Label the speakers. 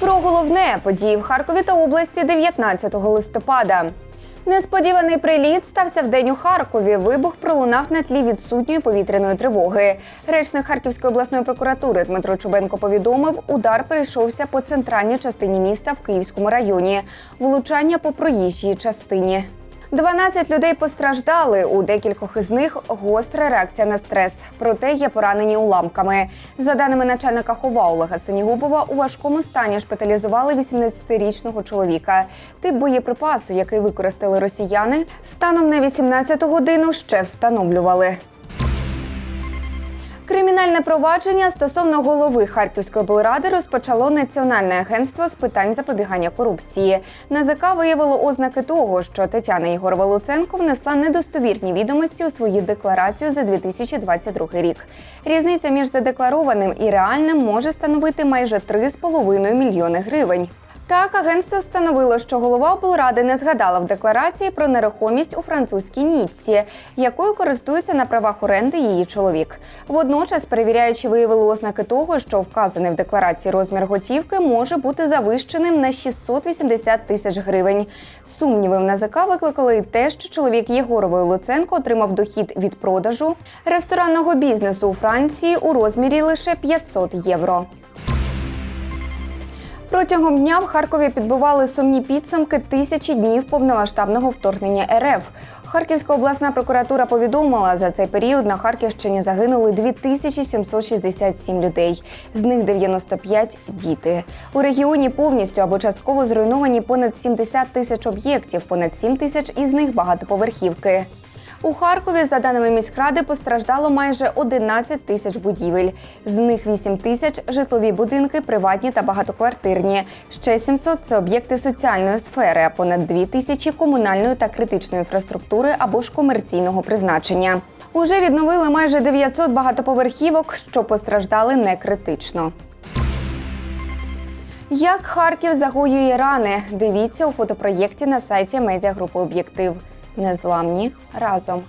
Speaker 1: Про головне події в Харкові та області 19 листопада. Несподіваний приліт стався в день у Харкові. Вибух пролунав на тлі відсутньої повітряної тривоги. Речник Харківської обласної прокуратури Дмитро Чубенко повідомив, удар перейшовся по центральній частині міста в Київському районі. Влучання по проїжджій частині. 12 людей постраждали. У декількох із них гостра реакція на стрес. Проте є поранені уламками. За даними начальника ХОВА Олега Синігубова, у важкому стані шпиталізували 18-річного чоловіка. Тип боєприпасу, який використали росіяни, станом на 18 годину ще встановлювали. Кримінальне провадження стосовно голови Харківської облради розпочало Національне агентство з питань запобігання корупції. НАЗК виявило ознаки того, що Тетяна Єгорова Луценко внесла недостовірні відомості у свою декларацію за 2022 рік. Різниця між задекларованим і реальним може становити майже 3,5 мільйони гривень. Так, агентство встановило, що голова облради не згадала в декларації про нерухомість у французькій Ніцці, якою користується на правах оренди її чоловік. Водночас, перевіряючи, виявили ознаки того, що вказаний в декларації розмір готівки може бути завищеним на 680 тисяч гривень. Сумніви в НАЗК викликали й те, що чоловік Єгорової Луценко отримав дохід від продажу ресторанного бізнесу у Франції у розмірі лише 500 євро. Протягом дня в Харкові підбивали сумні підсумки тисячі днів повномасштабного вторгнення РФ. Харківська обласна прокуратура повідомила, за цей період на Харківщині загинули 2767 людей. З них 95 – діти. У регіоні повністю або частково зруйновані понад 70 тисяч об'єктів, понад 7 тисяч із них багатоповерхівки. У Харкові, за даними міськради, постраждало майже 11 тисяч будівель. З них 8 тисяч житлові будинки, приватні та багатоквартирні. Ще 700 – це об'єкти соціальної сфери, а понад 2 тисячі комунальної та критичної інфраструктури або ж комерційного призначення. Уже відновили майже 900 багатоповерхівок, що постраждали не критично. Як Харків загоює рани? Дивіться у фотопроєкті на сайті медіагрупи Об'єктив. Незламні разом.